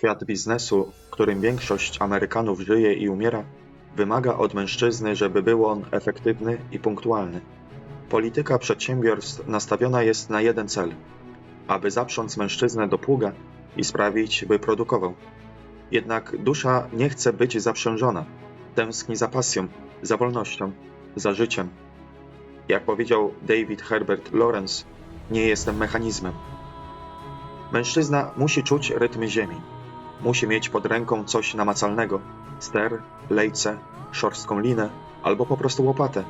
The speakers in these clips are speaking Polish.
Świat biznesu, w którym większość Amerykanów żyje i umiera, wymaga od mężczyzny, żeby był on efektywny i punktualny. Polityka przedsiębiorstw nastawiona jest na jeden cel aby zaprząc mężczyznę do pługa i sprawić, by produkował. Jednak dusza nie chce być zaprzężona, tęskni za pasją, za wolnością, za życiem. Jak powiedział David Herbert Lawrence, nie jestem mechanizmem. Mężczyzna musi czuć rytmy ziemi. Musi mieć pod ręką coś namacalnego ster, lejce, szorstką linę albo po prostu łopatę.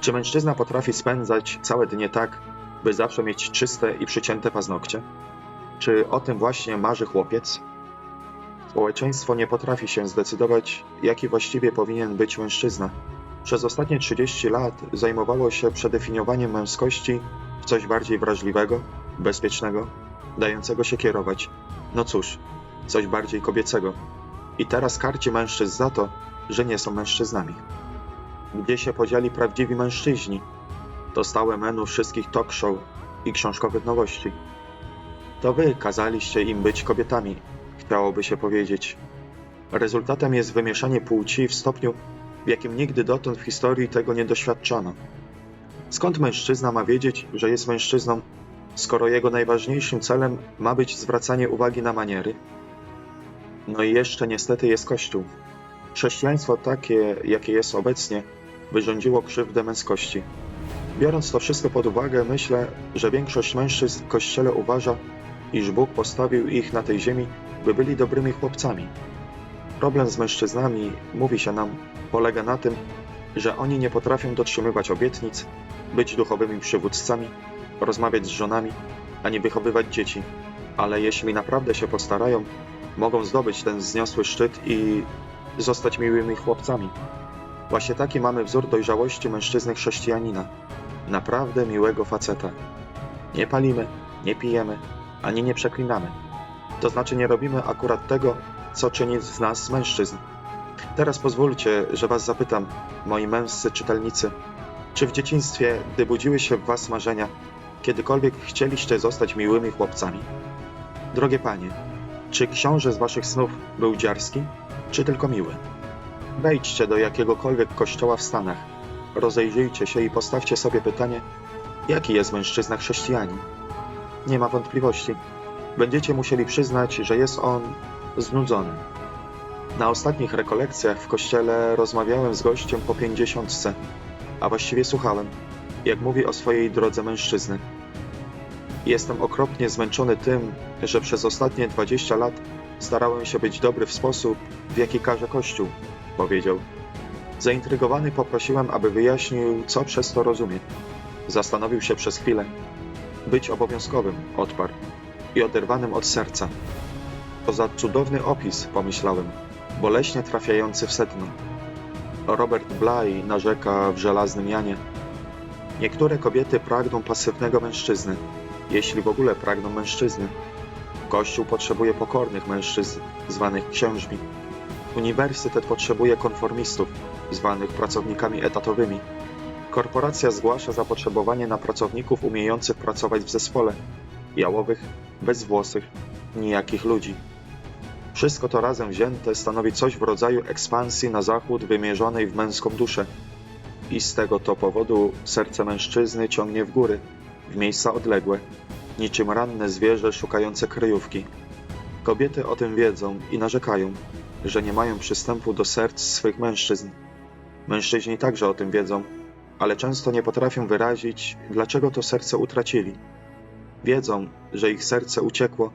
Czy mężczyzna potrafi spędzać całe dnie tak, by zawsze mieć czyste i przycięte paznokcie? Czy o tym właśnie marzy chłopiec? Społeczeństwo nie potrafi się zdecydować, jaki właściwie powinien być mężczyzna. Przez ostatnie 30 lat zajmowało się przedefiniowaniem męskości w coś bardziej wrażliwego, bezpiecznego, dającego się kierować. No cóż, coś bardziej kobiecego. I teraz karci mężczyzn za to, że nie są mężczyznami. Gdzie się podzieli prawdziwi mężczyźni? To stałe menu wszystkich talk show i książkowych nowości. To wy kazaliście im być kobietami, chciałoby się powiedzieć. Rezultatem jest wymieszanie płci w stopniu, w jakim nigdy dotąd w historii tego nie doświadczano. Skąd mężczyzna ma wiedzieć, że jest mężczyzną, skoro jego najważniejszym celem ma być zwracanie uwagi na maniery? No i jeszcze niestety jest Kościół. Chrześcijaństwo takie, jakie jest obecnie, wyrządziło krzywdę męskości. Biorąc to wszystko pod uwagę, myślę, że większość mężczyzn w kościele uważa, iż Bóg postawił ich na tej ziemi, by byli dobrymi chłopcami. Problem z mężczyznami, mówi się nam, polega na tym, że oni nie potrafią dotrzymywać obietnic, być duchowymi przywódcami, rozmawiać z żonami, ani wychowywać dzieci. Ale jeśli naprawdę się postarają, mogą zdobyć ten wzniosły szczyt i zostać miłymi chłopcami. Właśnie taki mamy wzór dojrzałości mężczyzny chrześcijanina. Naprawdę miłego faceta. Nie palimy, nie pijemy, ani nie przeklinamy. To znaczy nie robimy akurat tego, co czyni z nas mężczyzn. Teraz pozwólcie, że was zapytam, moi męscy czytelnicy, czy w dzieciństwie, gdy budziły się w was marzenia, kiedykolwiek chcieliście zostać miłymi chłopcami? Drogie panie, czy książę z waszych snów był dziarski, czy tylko miły? Wejdźcie do jakiegokolwiek kościoła w Stanach, rozejrzyjcie się i postawcie sobie pytanie, jaki jest mężczyzna chrześcijanin. Nie ma wątpliwości. Będziecie musieli przyznać, że jest on znudzony. Na ostatnich rekolekcjach w kościele rozmawiałem z gościem po pięćdziesiątce, a właściwie słuchałem, jak mówi o swojej drodze mężczyzny. Jestem okropnie zmęczony tym, że przez ostatnie 20 lat starałem się być dobry w sposób, w jaki każe Kościół, powiedział. Zaintrygowany poprosiłem, aby wyjaśnił, co przez to rozumie. Zastanowił się przez chwilę. Być obowiązkowym, odparł, i oderwanym od serca. To za cudowny opis, pomyślałem, boleśnie trafiający w sedno. Robert Bly narzeka w żelaznym Janie. Niektóre kobiety pragną pasywnego mężczyzny, jeśli w ogóle pragną mężczyzny. Kościół potrzebuje pokornych mężczyzn, zwanych księżmi. Uniwersytet potrzebuje konformistów, zwanych pracownikami etatowymi. Korporacja zgłasza zapotrzebowanie na pracowników umiejących pracować w zespole, jałowych, bezwłosych, nijakich ludzi. Wszystko to razem wzięte stanowi coś w rodzaju ekspansji na zachód wymierzonej w męską duszę. I z tego to powodu serce mężczyzny ciągnie w góry, w miejsca odległe, niczym ranne zwierzę szukające kryjówki. Kobiety o tym wiedzą i narzekają, że nie mają przystępu do serc swych mężczyzn. Mężczyźni także o tym wiedzą, ale często nie potrafią wyrazić, dlaczego to serce utracili. Wiedzą, że ich serce uciekło,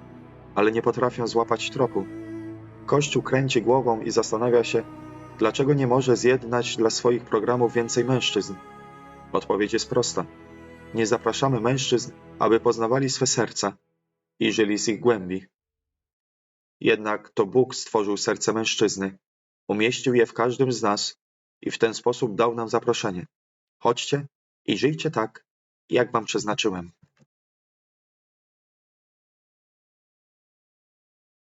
ale nie potrafią złapać tropu. Kościół kręci głową i zastanawia się, dlaczego nie może zjednać dla swoich programów więcej mężczyzn. Odpowiedź jest prosta. Nie zapraszamy mężczyzn, aby poznawali swe serca i żyli z ich głębi. Jednak to Bóg stworzył serce mężczyzny, umieścił je w każdym z nas i w ten sposób dał nam zaproszenie. Chodźcie i żyjcie tak, jak wam przeznaczyłem.